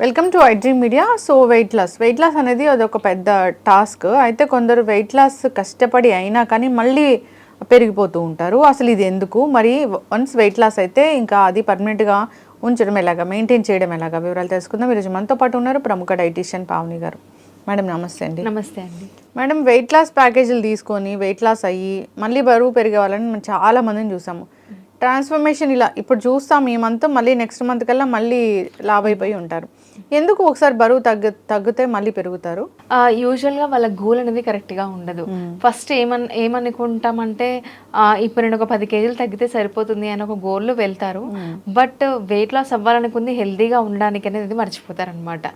Welcome to iDream media so weight loss weight loss అనేది అదొక పెద్ద టాస్క్ అయితే కొందరు వెయిట్ లాస్ కష్టపడి అయినా కానీ మళ్ళీ పెరిగిపోతూ ఉంటారు. అసలు ఇది ఎందుకు? మరి వన్స్ వెయిట్ లాస్ అయితే ఇంకా అది పర్మనెంట్గా ఉంచడం ఎలాగా? మెయింటైన్ చేయడం ఎలాగా? వివరాలు తెలుసుకుందాం. ఈరోజు మనతో పాటు ఉన్నారు ప్రముఖ డైటీషియన్ పావని గారు. మేడం నమస్తే అండి. నమస్తే అండి. మేడం వెయిట్ లాస్ ప్యాకేజీలు తీసుకొని వెయిట్ లాస్ అయ్యి మళ్ళీ బరువు పెరిగే వాళ్ళని మనం చాలా మందిని చూసాము. ట్రాన్స్ఫర్మేషన్ ఇలా ఇప్పుడు చూస్తాం ఈ మంత్ మళ్ళీ నెక్స్ట్ మంత్ కల్లా మళ్ళీ లావ్ అయిపోయి ఉంటారు. ఎందుకు ఒకసారి బరువు తగ్గు తగ్గితే మళ్ళీ పెరుగుతారు? యూజువల్గా వాళ్ళ గోల్ అనేది కరెక్ట్గా ఉండదు. ఫస్ట్ ఏమన్ ఏమనుకుంటామంటే ఇప్పుడు నేను ఒక పది కేజీలు తగ్గితే సరిపోతుంది అని ఒక గోల్లో వెళ్తారు. బట్ వెయిట్ లాస్ అవ్వాలనుకుంది హెల్దీగా ఉండడానికి అనేది మర్చిపోతారు అనమాట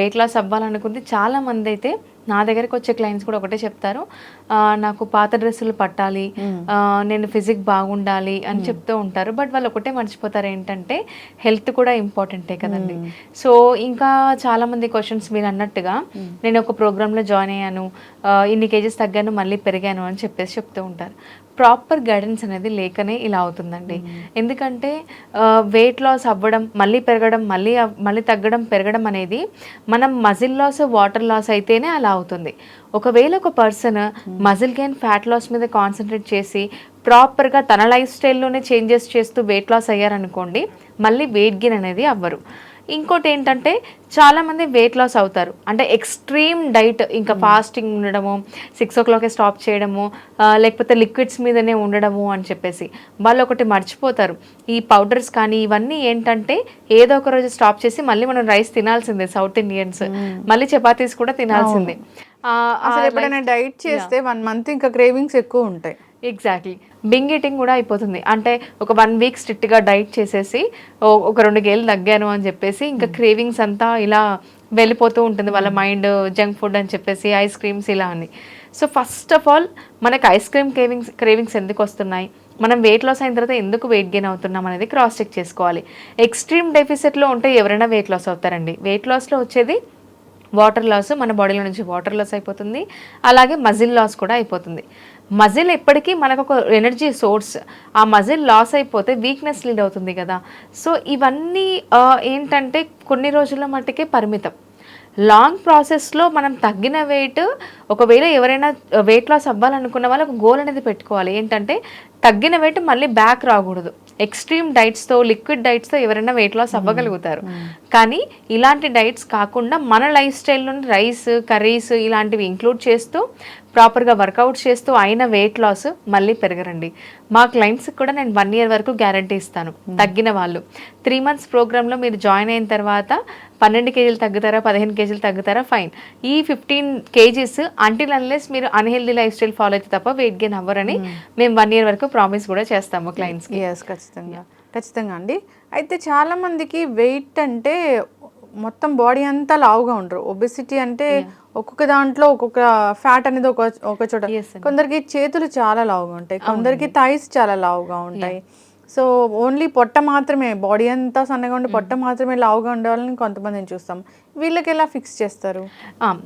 వెయిట్ లాస్ అవ్వాలనుకుంది చాలా మంది అయితే నా దగ్గరికి వచ్చే క్లయింట్స్ కూడా ఒకటే చెప్తారు నాకు పాత డ్రెస్సులు పట్టాలి నేను ఫిజిక్ బాగుండాలి అని చెప్తూ ఉంటారు. బట్ వాళ్ళు ఒకటే మర్చిపోతారు ఏంటంటే హెల్త్ కూడా ఇంపార్టెంటే కదండి. సో ఇంకా చాలా మంది క్వశ్చన్స్ మీరు అన్నట్టుగా నేను ఒక ప్రోగ్రాంలో జాయిన్ అయ్యాను ఇన్ని కేజెస్ తగ్గాను మళ్ళీ పెరిగాను అని చెప్పేసి చెప్తూ ఉంటారు. ప్రాపర్ గైడెన్స్ అనేది లేకనే ఇలా అవుతుందండి. ఎందుకంటే వెయిట్ లాస్ అవ్వడం మళ్ళీ పెరగడం మళ్ళీ మళ్ళీ తగ్గడం పెరగడం అనేది మనం మజిల్ లాస్ వాటర్ లాస్ అయితేనే అలా అవుతుంది. ఒకవేళ ఒక person muscle gain fat loss మీద కాన్సన్ట్రేట్ చేసి ప్రాపర్గా తన లైఫ్ స్టైల్లోనే చేంజెస్ చేస్తూ వెయిట్ లాస్ అయ్యారనుకోండి మళ్ళీ వెయిట్ గెయిన్ అనేది అవ్వరు. ఇంకోటి ఏంటంటే చాలామంది వెయిట్ లాస్ అవుతారు. అంటే ఎక్స్ట్రీమ్ డైట్ ఇంకా ఫాస్టింగ్ ఉండడము సిక్స్ ఓ క్లాకే స్టాప్ చేయడము లేకపోతే లిక్విడ్స్ మీదనే ఉండడము అని చెప్పేసి వాళ్ళు ఒకటి మర్చిపోతారు. ఈ పౌడర్స్ కానీ ఇవన్నీ ఏంటంటే ఏదో ఒక రోజు స్టాప్ చేసి మళ్ళీ మనం రైస్ తినాల్సిందే సౌత్ ఇండియన్స్ మళ్ళీ చపాతీస్ కూడా తినాల్సిందే. అసలు ఎప్పుడైనా డైట్ చేస్తే వన్ మంత్ ఇంకా క్రేవింగ్స్ ఎక్కువ ఉంటాయి. ఎగ్జాక్ట్లీ బింగ్ ఈటింగ్ కూడా అయిపోతుంది. అంటే ఒక వన్ వీక్ స్ట్రిక్ట్గా డైట్ చేసేసి ఒక రెండు గేలు తగ్గాను అని చెప్పేసి ఇంకా క్రేవింగ్స్ అంతా ఇలా వెళ్ళిపోతూ ఉంటుంది. వాళ్ళ మైండ్ జంక్ ఫుడ్ అని చెప్పేసి ఐస్ క్రీమ్స్ ఇలా అని. సో ఫస్ట్ ఆఫ్ ఆల్ మనకి ఐస్ క్రీమ్ క్రేవింగ్స్ క్రేవింగ్స్ ఎందుకు వస్తున్నాయి? మనం వెయిట్ లాస్ అయిన తర్వాత ఎందుకు వెయిట్ గెయిన్ అవుతున్నాం అనేది క్రాస్ చెక్ చేసుకోవాలి. ఎక్స్ట్రీమ్ డెఫిసిట్లో ఉంటే ఎవరైనా వెయిట్ లాస్ అవుతారండి. వెయిట్ లాస్లో వచ్చేది వాటర్ లాస్ మన బాడీలో నుంచి వాటర్ లాస్ అయిపోతుంది. అలాగే మజిల్ లాస్ కూడా అయిపోతుంది. మజిల్ ఎప్పటికీ మనకు ఒక ఎనర్జీ సోర్స్. ఆ మజిల్ లాస్ అయిపోతే వీక్నెస్ లీడ్ అవుతుంది కదా. సో ఇవన్నీ ఏంటంటే కొన్ని రోజుల మట్టుకే పరిమితం. లాంగ్ ప్రాసెస్లో మనం తగ్గిన వెయిట్ ఒకవేళ ఎవరైనా వెయిట్ లాస్ అవ్వాలనుకున్న వాళ్ళు ఒక గోల్ అనేది పెట్టుకోవాలి. ఏంటంటే తగ్గిన వెయిట్ మళ్ళీ బ్యాక్ రాకూడదు. ఎక్స్ట్రీమ్ డైట్స్తో లిక్విడ్ డైట్స్తో ఎవరైనా వెయిట్ లాస్ అవ్వగలుగుతారు. కానీ ఇలాంటి డైట్స్ కాకుండా మన లైఫ్ స్టైల్లోని రైస్ కర్రీస్ ఇలాంటివి ఇంక్లూడ్ చేస్తూ ప్రాపర్గా వర్కౌట్ చేస్తూ అయిన వెయిట్ లాస్ మళ్ళీ పెరగరండి. మా క్లయింట్స్కి కూడా నేను వన్ ఇయర్ వరకు గ్యారంటీ ఇస్తాను. తగ్గిన వాళ్ళు. త్రీ మంత్స్ ప్రోగ్రాంలో మీరు జాయిన్ అయిన తర్వాత పన్నెండు కేజీలు తగ్గుతారా పదిహేను కేజీలు తగ్గుతారా? ఫైన్. ఈ ఫిఫ్టీన్ కేజీస్ అంటిల్ అన్లెస్ మీరు అన్హెల్దీ లైఫ్ స్టైల్ ఫాలో అయితే తప్ప వెయిట్ గెయిన్ అవ్వరని మేము. వన్ ఇయర్ వరకు ప్రామిస్ కూడా చేస్తాము క్లయింట్స్కి. ఖచ్చితంగా. ఖచ్చితంగా అండి. అయితే చాలా మందికి వెయిట్ అంటే మొత్తం బాడీ అంతా లావుగా ఉంటారు ఒబెసిటీ అంటే ఒక్కొక్క దాంట్లో ఒక్కొక్క ఫ్యాట్ అనేది ఒక ఒక చోట. కొందరికి చేతులు చాలా లావుగా ఉంటాయి. కొందరికి థైస్ చాలా లావుగా ఉంటాయి. సో ఓన్లీ పొట్ట మాత్రమే బాడీ అంతా సన్నగా ఉండి పొట్ట మాత్రమే లావుగా ఉండాలని కొంతమందిని చూస్తాం. వీళ్ళకి ఎలా ఫిక్స్ చేస్తారు?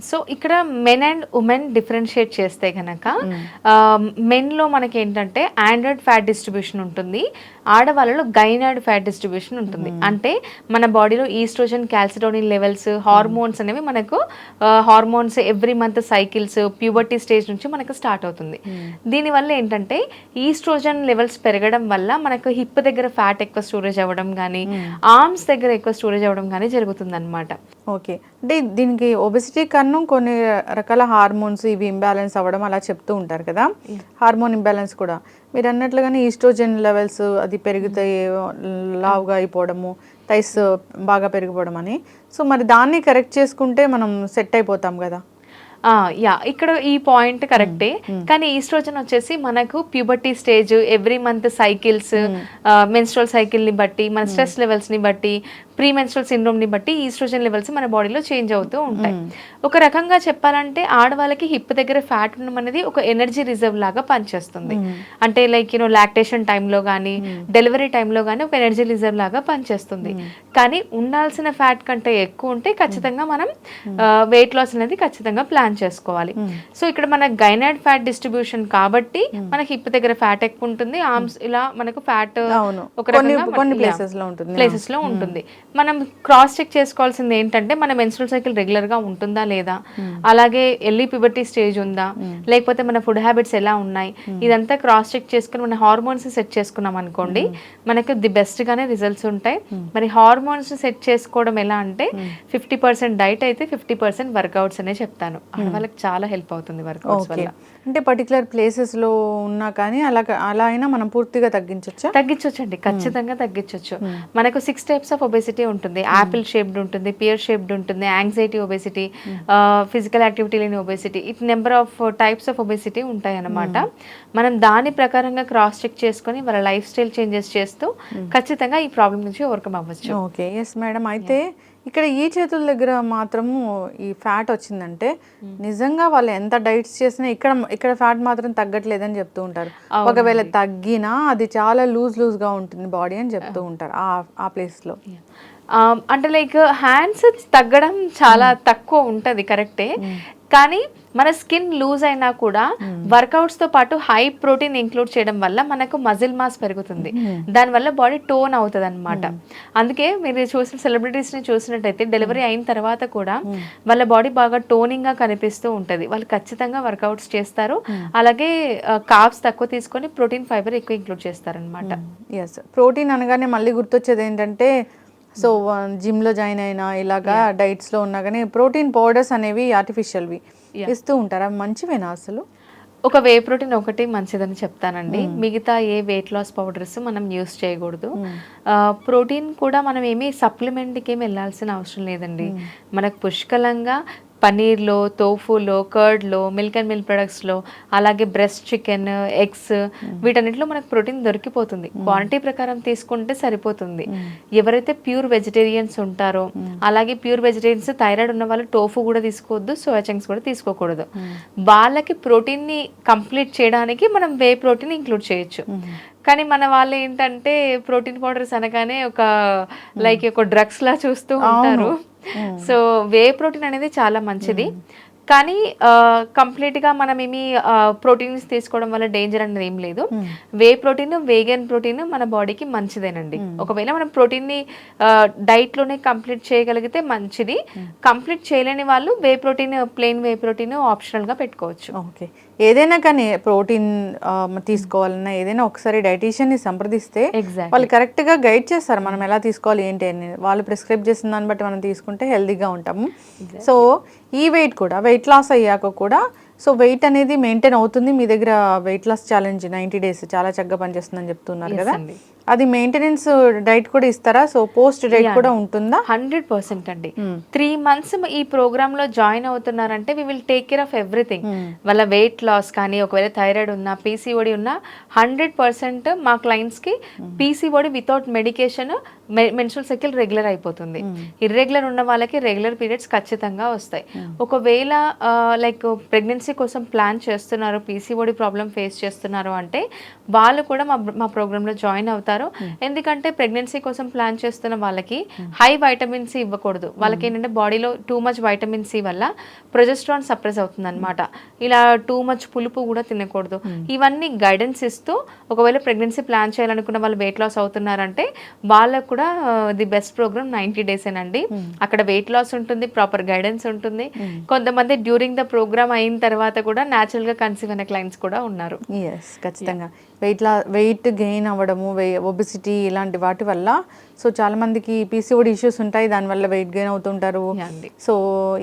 సో ఇక్కడ మెన్ అండ్ ఉమెన్ డిఫరెన్షియేట్ చేస్తే కనుక మెన్లో మనకి ఏంటంటే ఆండ్రాయిడ్ ఫ్యాట్ డిస్ట్రిబ్యూషన్ ఉంటుంది. ఆడవాళ్ళలో గైనాయిడ్ ఫ్యాట్ డిస్ట్రిబ్యూషన్ ఉంటుంది. అంటే మన బాడీలో ఈస్ట్రోజన్ క్యాల్సిటోనిన్ లెవెల్స్ హార్మోన్స్ అనేవి మనకు hormones every month cycles puberty stage నుంచి మనకు స్టార్ట్ అవుతుంది. దీనివల్ల ఏంటంటే ఈస్ట్రోజన్ లెవెల్స్ పెరగడం వల్ల మనకు హిప్ దగ్గర ఫ్యాట్ ఎక్కువ స్టోరేజ్ అవ్వడం కానీ ఆర్మ్స్ దగ్గర ఎక్కువ స్టోరేజ్ అవ్వడం కానీ జరుగుతుంది అనమాట ఓకే. అంటే దీనికి ఒబెసిటీ కన్నా కొన్ని రకాల హార్మోన్స్ ఇవి ఇంబ్యాలెన్స్ అవ్వడం అలా చెప్తూ ఉంటారు కదా? హార్మోన్ ఇంబ్యాలెన్స్ కూడా. మీరు అన్నట్లుగానే ఈస్ట్రోజన్ లెవెల్స్ అది పెరుగుతాయి లావుగా అయిపోవడము థైస్ బాగా పెరిగిపోవడం అని. సో మరి దాన్ని కరెక్ట్ చేసుకుంటే మనం సెట్ అయిపోతాం కదా? యా ఇక్కడ ఈ పాయింట్ కరెక్టే కానీ ఈస్ట్రోజన్ వచ్చేసి మనకు puberty stage every month cycles menstrual సైకిల్ని బట్టి మన స్ట్రెస్ లెవెల్స్ని బట్టి ప్రీ మెన్స్ట్రల్ సిండ్రోమ్ని బట్టి ఈస్ట్రోజన్ లెవెల్స్ మన బాడీలో చేంజ్ అవుతూ ఉంటాయి. ఒక రకంగా చెప్పాలంటే ఆడవాళ్ళకి హిప్ దగ్గర ఫ్యాట్ ఉండడం అనేది ఒక ఎనర్జీ రిజర్వ్ లాగా పనిచేస్తుంది. అంటే లైక్ యూనో లాక్టేషన్ టైంలో కానీ డెలివరీ టైంలో కానీ ఒక ఎనర్జీ రిజర్వ్ లాగా పనిచేస్తుంది. కానీ ఉండాల్సిన ఫ్యాట్ కంటే ఎక్కువ ఉంటే ఖచ్చితంగా మనం వెయిట్ లాస్ అనేది ఖచ్చితంగా ప్లాన్ చేసుకోవాలి. సో ఇక్కడ మన గైనాయిడ్ ఫ్యాట్ డిస్ట్రిబ్యూషన్ కాబట్టి మనకి హిప్ దగ్గర ఫ్యాట్ ఎక్కువ ఉంటుంది. ఆర్మ్స్ ఇలా మనకు ఫ్యాట్ ఒక రకంగా ప్లేసెస్లో ఉంటుంది. మనం క్రాస్ చెక్ చేసుకోవాల్సింది ఏంటంటే మన మెన్స్ట్రల్ సైకిల్ రెగ్యులర్గా ఉంటుందా లేదా? అలాగే ఎల్లి పిబర్టీ స్టేజ్ ఉందా? లేకపోతే మన ఫుడ్ హ్యాబిట్స్ ఎలా ఉన్నాయి? ఇదంతా క్రాస్ చెక్ చేసుకుని మన హార్మోన్స్ సెట్ చేసుకున్నాం అనుకోండి మనకు ది బెస్ట్ గానే రిజల్ట్స్ ఉంటాయి. మరి హార్మోన్స్ సెట్ చేసుకోవడం ఎలా అంటే ఫిఫ్టీ పర్సెంట్ డైట్ అయితే ఫిఫ్టీ పర్సెంట్ వర్కౌట్స్ అనే చెప్తాను. వాళ్ళకి చాలా హెల్ప్ అవుతుంది వర్కౌట్స్ వల్ల. అంటే పర్టికులర్ ప్లేసెస్లో ఉన్నా కానీ అలా అలా అయినా మనం పూర్తిగా తగ్గించవచ్చా తగ్గించవచ్చండి ఖచ్చితంగా తగ్గించవచ్చు మనకు సిక్స్ టైప్స్ ఆఫ్ ఒబేసిటీ ఉంటుంది యాపిల్ షేప్డ్ ఉంటుంది పియర్ షేప్డ్ ఉంటుంది యాంగ్జైటీ ఒబేసిటీ ఫిజికల్ యాక్టివిటీ లేని obesity it number of types of obesity ఉంటాయి అన్నమాట మనం దాని ప్రకారంగా క్రాస్ చెక్ చేసుకొని వాళ్ళ లైఫ్ స్టైల్ చేంజెస్ చేస్తూ ఖచ్చితంగా ఈ ప్రాబ్లం నుంచి ఓవర్కమ్ అవ్వచ్చు. ఓకే ఎస్ మేడం అయితే ఇక్కడ ఈ చేతుల దగ్గర మాత్రము ఈ ఫ్యాట్ వచ్చిందంటే నిజంగా వాళ్ళు ఎంత డైట్స్ చేసినా ఇక్కడ ఇక్కడ ఫ్యాట్ మాత్రం తగ్గట్లేదని చెప్తూ ఉంటారు. ఒకవేళ తగ్గినా అది చాలా లూజ్ లూజ్గా ఉంటుంది బాడీ అని చెప్తూ ఉంటారు ఆ ఆ ప్లేస్లో ఆ, అంటే లైక్ హ్యాండ్స్ తగ్గడం చాలా తక్కువ ఉంటది కరెక్టే. కానీ మన స్కిన్ లూజ్ అయినా కూడా వర్కౌట్స్తో పాటు హై ప్రోటీన్ ఇంక్లూడ్ చేయడం వల్ల మనకు మజిల్ మాస్ పెరుగుతుంది. దానివల్ల బాడీ టోన్ అవుతుంది అనమాట అందుకే మీరు చూసిన సెలబ్రిటీస్ని చూసినట్టయితే డెలివరీ అయిన తర్వాత కూడా వాళ్ళ బాడీ బాగా టోనింగ్గా కనిపిస్తూ ఉంటది. వాళ్ళు ఖచ్చితంగా వర్కౌట్స్ చేస్తారు. అలాగే కాప్స్ తక్కువ తీసుకొని ప్రోటీన్ ఫైబర్ ఎక్కువ ఇంక్లూడ్ చేస్తారనమాట ఎస్ ప్రోటీన్ అనగానే మళ్ళీ గుర్తొచ్చేది ఏంటంటే సో జిమ్లో జాయిన్ అయినా ఇలాగా డైట్స్లో ఉన్నా కానీ ప్రోటీన్ పౌడర్స్ అనేవి ఆర్టిఫిషియల్వి ఇస్తూ ఉంటారు? అవి మంచివేనా అసలు? ఒక వే ప్రోటీన్ ఒకటి మంచిదని చెప్తానండి. మిగతా ఏ వెయిట్ లాస్ పౌడర్స్ మనం యూస్ చేయకూడదు. ప్రోటీన్ కూడా మనం ఏమి సప్లిమెంట్కి ఏమి వెళ్ళాల్సిన అవసరం లేదండి. మనకు పుష్కలంగా పనీర్లో తోఫులో కర్డ్లో మిల్క్ అండ్ మిల్క్ ప్రొడక్ట్స్లో అలాగే బ్రెస్ట్ చికెన్ ఎగ్స్ వీటన్నిటిలో మనకు ప్రోటీన్ దొరికిపోతుంది. క్వాంటిటీ ప్రకారం తీసుకుంటే సరిపోతుంది. ఎవరైతే ప్యూర్ వెజిటేరియన్స్ ఉంటారో అలాగే ప్యూర్ వెజిటేరియన్స్ థైరాయిడ్ ఉన్న వాళ్ళు టోఫు కూడా తీసుకోవద్దు సోయా చంక్స్ కూడా తీసుకోకూడదు. వాళ్ళకి ప్రోటీన్ని కంప్లీట్ చేయడానికి మనం వే ప్రోటీన్ ఇంక్లూడ్ చేయొచ్చు. కానీ మన వాళ్ళు ఏంటంటే ప్రోటీన్ పౌడర్స్ అనగానే ఒక లైక్ ఒక డ్రగ్స్ లా చూస్తూ ఉంటారు. సో వే ప్రోటీన్ అనేది చాలా మంచిది. కానీ కంప్లీట్గా మనం ఏమి ప్రోటీన్స్ తీసుకోవడం వల్ల డేంజర్ అనేది ఏం లేదు. వే ప్రోటీన్ వేగన్ ప్రోటీన్ మన బాడీకి మంచిదేనండి. ఒకవేళ మనం ప్రోటీన్ని డైట్లోనే కంప్లీట్ చేయగలిగితే మంచిది. కంప్లీట్ చేయలేని వాళ్ళు whey protein plain whey protein ఆప్షనల్గా పెట్టుకోవచ్చు. ఓకే ఏదైనా కానీ ప్రోటీన్ తీసుకోవాలన్నా ఏదైనా ఒకసారి డైటీషియన్ని సంప్రదిస్తే ఎగ్జాక్ట్ వాళ్ళు కరెక్ట్గా గైడ్ చేస్తారు. మనం ఎలా తీసుకోవాలి ఏంటి అని. వాళ్ళు ప్రిస్క్రైబ్ చేసిన దాన్ని బట్టి మనం తీసుకుంటే హెల్తీగా ఉంటాము. సో ఈ వెయిట్ కూడా వెయిట్ లాస్ అయ్యాక కూడా సో వెయిట్ అనేది మెయింటైన్ అవుతుంది. మీ దగ్గర weight loss challenge ninety days చాలా చక్కగా పనిచేస్తుందని చెప్తున్నారు కదా. అది మెయింటెనెన్స్ డైట్ కూడా ఇస్తారా? సో పోస్ట్ డైట్ కూడా ఉంటుందా? హండ్రెడ్ పర్సెంట్ అండి. త్రీ మంత్స్ ఈ ప్రోగ్రామ్లో join అవుతున్నారంటే we will take care of everything వాళ్ళ వెయిట్ లాస్ కానీ ఒకవేళ థైరాయిడ్ ఉన్నా పీసీఓడి ఉన్నా హండ్రెడ్ పర్సెంట్ మా క్లయింట్స్కి PCOD without medication menstrual cycle regular అయిపోతుంది. ఇర్రెగ్యులర్ ఉన్న వాళ్ళకి రెగ్యులర్ పీరియడ్స్ ఖచ్చితంగా వస్తాయి. ఒకవేళ లైక్ ప్రెగ్నెన్సీ కోసం ప్లాన్ చేస్తున్నారు పీసీఓడి ప్రాబ్లం ఫేస్ చేస్తున్నారు అంటే వాళ్ళు కూడా మా మా ప్రోగ్రాంలో జాయిన్ అవుతారు. ఎందుకంటే ప్రెగ్నెన్సీ కోసం ప్లాన్ చేస్తున్న వాళ్ళకి హై వైటమిన్ సి ఇవ్వకూడదు. వాళ్ళకి ఏంటంటే బాడీలో టూ మచ్ వైటమిన్ సి వల్ల ప్రొజెస్ట్రాన్ సప్రెస్ అవుతుంది అనమాట ఇలా టూ మచ్ పులుపు కూడా తినకూడదు. ఇవన్నీ గైడెన్స్ ఇస్తూ ఒకవేళ ప్రెగ్నెన్సీ ప్లాన్ చేయాలనుకున్న వాళ్ళు వెయిట్ లాస్ అవుతున్నారంటే వాళ్ళకు కూడా the best programme ninety days ఏనండి. అక్కడ వెయిట్ లాస్ ఉంటుంది ప్రాపర్ గైడెన్స్ ఉంటుంది. కొంతమంది డ్యూరింగ్ ద ప్రోగ్రామ్ అయిన తర్వాత కూడా natural గా కన్సీవ్ అయిన క్లయింట్స్ కూడా ఉన్నారు. ఎస్ ఖచ్చితంగా. వెయిట్ లా వెయిట్ గెయిన్ అవ్వడము ఒబిసిటీ ఇలాంటి వాటి వల్ల సో చాలా మందికి పీసీఓడి ఇష్యూస్ ఉంటాయి దానివల్ల వెయిట్ గెయిన్ అవుతుంటారు. సో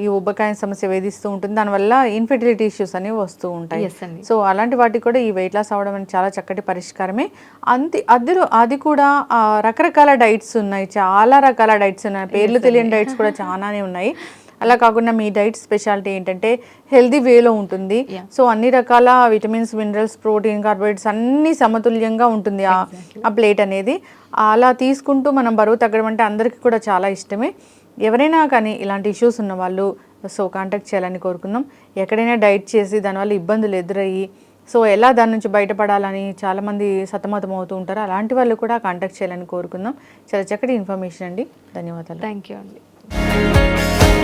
ఈ ఉబ్బకాయ సమస్య వేధిస్తూ ఉంటుంది దానివల్ల ఇన్ఫెర్టిలిటీ ఇష్యూస్ అనేవి వస్తూ ఉంటాయి. సో అలాంటి వాటికి కూడా ఈ వెయిట్ లాస్ అవ్వడం అనేది చాలా చక్కటి పరిష్కారమే. అంతే అందులో అది కూడా రకరకాల డైట్స్ ఉన్నాయి చాలా రకాల డైట్స్ ఉన్నాయి. పేర్లు తెలియని డైట్స్ కూడా చాలానే ఉన్నాయి. అలా కాకుండా మీ డైట్ స్పెషాలిటీ ఏంటంటే హెల్దీ వేలో ఉంటుంది. సో అన్ని రకాల విటమిన్స్ మినరల్స్ ప్రోటీన్ కార్బోహైడ్రేట్స్ అన్ని సమతుల్యంగా ఉంటుంది ఆ ఆ ప్లేట్ అనేది. అలా తీసుకుంటూ మనం బరువు తగ్గడం అంటే అందరికీ కూడా చాలా ఇష్టమే. ఎవరైనా కానీ ఇలాంటి ఇష్యూస్ ఉన్న వాళ్ళు సో కాంటాక్ట్ చేయాలని కోరుకుందాం. ఎక్కడైనా డైట్ చేసి దానివల్ల ఇబ్బందులు ఎదురయ్యి సో ఎలా దాని నుంచి బయటపడాలని చాలామంది సతమతం అవుతూ ఉంటారు అలాంటి వాళ్ళు కూడా కాంటాక్ట్ చేయాలని కోరుకుందాం. చాలా చక్కటి ఇన్ఫర్మేషన్ అండి. ధన్యవాదాలు. థ్యాంక్ యూ అండి.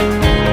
Bye.